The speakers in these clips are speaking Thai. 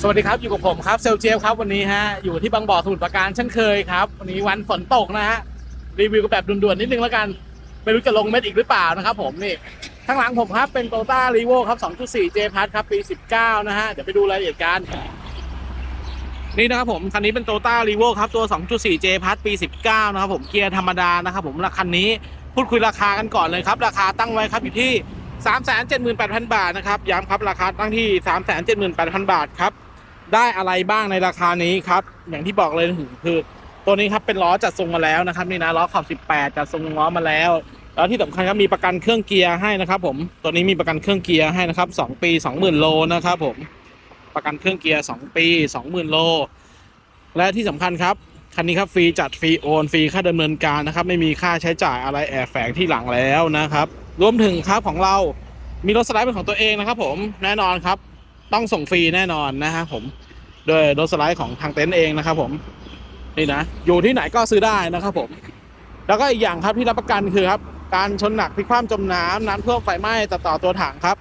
สวัสดีครับอยู่กับผมครับเซลเจฟครับวันนี้ฮะอยู่ที่บางบ่อสมุทรปราการเช่นเคยครับ วันนี้วันฝนตกนะฮะรีวิวกันแบบด่วนๆนิดนึงแล้วกัน ไม่รู้จะลงเม็ดอีกหรือเปล่านะครับผมนี่ข้างหลังผมครับเป็นโตต้ารีโวครับ 2.4 J พัทครับปี 19 นะฮะเดี๋ยวไปดูรายละเอียดกันนี่นะครับผมคันนี้เป็นโตต้ารีโวครับตัว 2.4 J พัทปี 19 นะครับผมเกียร์ธรรมดานะครับผมราคันนี้พูดคุยราคากันก่อนเลยครับ ราคาตั้งไว้ครับอยู่ที่ 378,000 บาทนะครับย้ำครับราคาตั้งที่ 378,000 บาทครับ ได้อะไรบ้างในราคานี้ครับ อย่างที่บอกเลยคือตัวนี้ครับเป็นล้อจัดทรงมาแล้วนะครับนี่นะล้อขอบ 18 จัดทรงล้อมาแล้ว แล้วที่สำคัญครับมีประกันเครื่องเกียร์ให้นะครับ ผมตัวนี้มีประกันเครื่องเกียร์ให้นะครับ 2 ปี 20,000 โลนะครับผมประกันเครื่องเกียร์ 2 ปี 20,000 โล และที่สำคัญครับคันนี้ครับฟรีจัดฟรีโอนฟรีค่าดำเนินการนะครับ ไม่มีค่าใช้จ่ายอะไรแอบแฝงที่หลังแล้วนะครับ รวมถึงครับของเรามีรถสไลด์เป็นของตัวเองนะครับ ผมแน่นอนครับ ต้องส่งฟรีแน่นอนนะครับผมโดยรถสไลด์ของทางเต็นท์เองนะครับ ผมนี่นะอยู่ที่ไหนก็ซื้อได้นะครับผม แล้วก็อีกอย่างครับที่รับประกันคือครับ การชนหนักพลิกคว่ำจมน้ำน้ำท่วมไฟไหม้ตัดต่อตัวถังครับ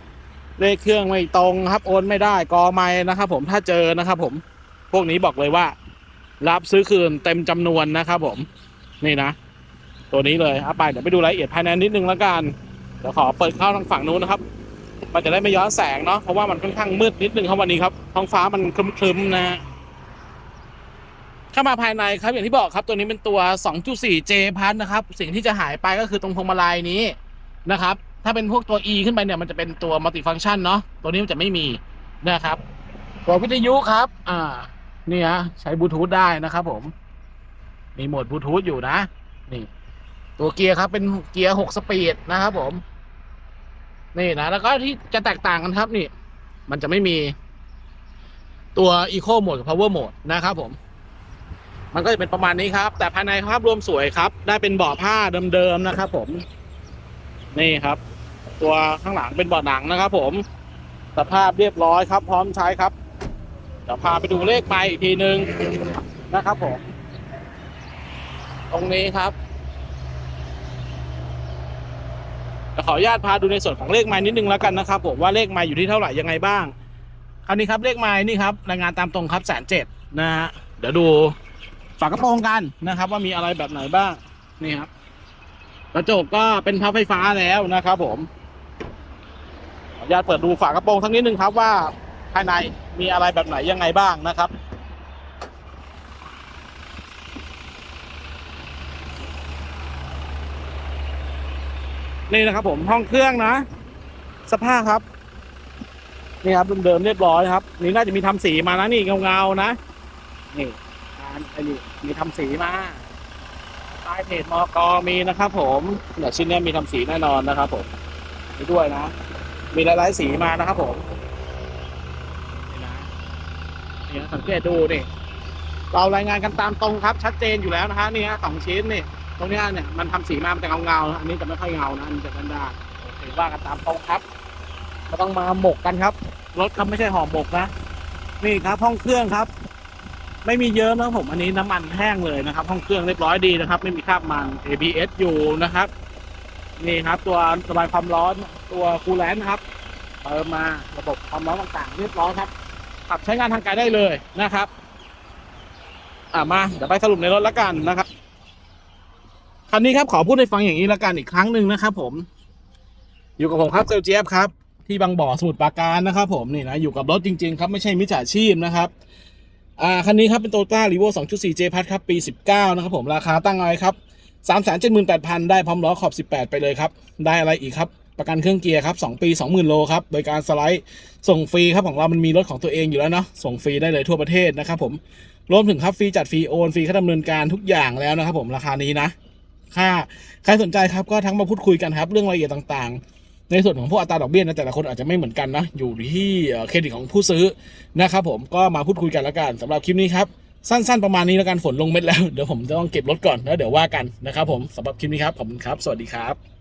เลขเครื่องไม่ตรงครับ โอนไม่ได้กอไม่นะครับ ผมถ้าเจอนะครับ ผมพวกนี้บอกเลยว่า รับซื้อคืนเต็มจำนวนนะครับ ผม นี่นะ ตัวนี้เลยเอาไปเดี๋ยวไปดูรายละเอียดภายในนิดนึงแล้วกัน เดี๋ยวขอเปิดเข้าทางฝั่งนู้นนะครับ มันจะได้ไม่ย้อนแสงเนาะเพราะว่ามันค่อนข้างมืดนิดนึงครับวันนี้ครับท้องฟ้ามันครึ้มๆนะฮะเข้ามาภายในครับอย่างที่บอกครับตัวนี้เป็นตัว 2.4 J พัทนะครับ สิ่งที่จะหายไปก็คือตรงพวงมาลัยนี้นะครับ ถ้าเป็นพวกตัว E ขึ้นไปเนี่ยมันจะเป็นตัวมัลติฟัง c t ชันเนาะตัวนี้มันจะไม่มีนะครับตัววิทยุครับ อ่านี่ฮะใช้บลูทูธได้นะครับผม มีโหมดบลูทูธอยู่นะ นี่ ตัวเกียร์ครับเป็นเกียร์6สปีดนะครับผม นี่นะแล้วก็ที่จะแตกต่างกันครับนี่ มันจะไม่มีตัว Eco Mode กับ Power Mode นะครับผม มันก็จะเป็นประมาณนี้ครับ แต่ภายในภาพรวมสวยครับ ได้เป็นเบาะผ้าเดิมๆนะครับผม นี่ครับ ตัวข้างหลังเป็นเบาะหนังนะครับผมสภาพเรียบร้อยครับ พร้อมใช้ครับเดี๋ยวพาไปดูเลขไมล์อีกทีนึงนะครับผม ตรงนี้ครับ ขออนุญาตพาดูในส่วนของเลขไม้นิดนึงแล้วกันนะครับผมว่าเลขไม้อยู่ที่เท่าไหร่ยังไงบ้าง คราวนี้ครับเลขไม้นี่ครับรายงานตามตรงครับแสนเจ็ดนะฮะเดี๋ยวดูฝากระโปรงกันนะครับ ว่ามีอะไรแบบไหนบ้างนี่ครับกระจกก็เป็นพับไฟฟ้าแล้วนะครับ ผมขออนุญาตเปิดดูฝากระโปรงทั้งนิดนึงครับว่าภายในมีอะไรแบบไหนยังไงบ้างนะครับ นี่นะครับผมห้องเครื่องนะ สภาพครับ นี่ครับเดิมเรียบร้อยครับ นี่น่าจะมีทำสีมานะนี่เงาๆนะ นี่อันนี้มีทำสีมาใต้เพจมอกมีนะครับ ผมเดี๋ยวชิ้นนี้มีทำสีแน่นอนนะครับ ผมนี่ด้วยนะ มีหลายๆสีมานะครับ ผมนี่นะนี่สังเกตดูนี่เรารายงานกันตามตรงครับ ชัดเจนอยู่แล้วนะฮะนี่ฮะสองชิ้นนี่ ตรงเนี้ยเนี่ยมันทำสีมามันจะเงาเงาๆนะอันนี้จะไม่ค่อยเงานะอันนี้จะด้านด้านๆโอเคว่ากันตามตรงครับก็ต้องมาหมกกันครับ รถครับไม่ใช่ห่อหมกนะนี่ครับ ห้องเครื่องครับ ไม่มีเยอะนะครับผมอันนี้น้ำมันแห้งเลยนะครับ ห้องเครื่องเรียบร้อยดีนะครับ ไม่มีคราบมัน ABS อยู่นะครับ นี่ครับ ตัวระบายความร้อนตัวคูลแลนต์ครับเติมมาระบบความร้อนต่างๆ เรียบร้อยครับขับใช้งานทางไกลได้เลยนะครับ อ่ามาเดี๋ยวไปสรุปในรถแล้วกันนะครับ คันนี้ครับขอพูดให้ฟังอย่างนี้ละกันอีกครั้งหนึ่งนะครับ ผม อยู่กับผมครับเซลเจียบครับ ที่บางบ่อสมุทรปราการนะครับ ผมนี่นะอยู่กับรถจริง ๆ ครับไม่ใช่มิจฉาชีพนะครับอ่าคันนี้ครับเป็นโตต้ารีโว2.4 J พัทครับปี19นะครับผมราคาตั้งอาไว้ครับ378,000ได้พร้อมล้อขอบ18ไปเลยครับ ได้อะไรอีกครับ ประกันเครื่องเกียร์ครับ2ปี20,000โลครับโดยการสไลด์ส่งฟรีครับของเรามันมีรถของตัวเองอยู่แล้วเนาะส่งฟรีได้เลยทั่วประเทศนะครับผมรวมถึงครับฟรีจัดฟรีโอนฟรีค่าดำเนินการทุกอย่างแล้วนะครับผมราคานี้นะ ค่า ใครสนใจครับก็ทั้งมาพูดคุยกันครับ เรื่องรายละเอียดต่างๆ ในส่วนของพวกอัตราดอกเบี้ยนะแต่ละคนอาจจะไม่เหมือนกันนะ อยู่ที่เครดิตของผู้ซื้อนะครับผมก็มาพูดคุยกันแล้วกันสำหรับคลิปนี้ครับสั้นๆประมาณนี้แล้วกันฝนลงเม็ดแล้วเดี๋ยวผมจะต้องเก็บรถก่อนแล้วเดี๋ยวว่ากันนะครับผมสำหรับคลิปนี้ครับขอบคุณครับ สวัสดีครับ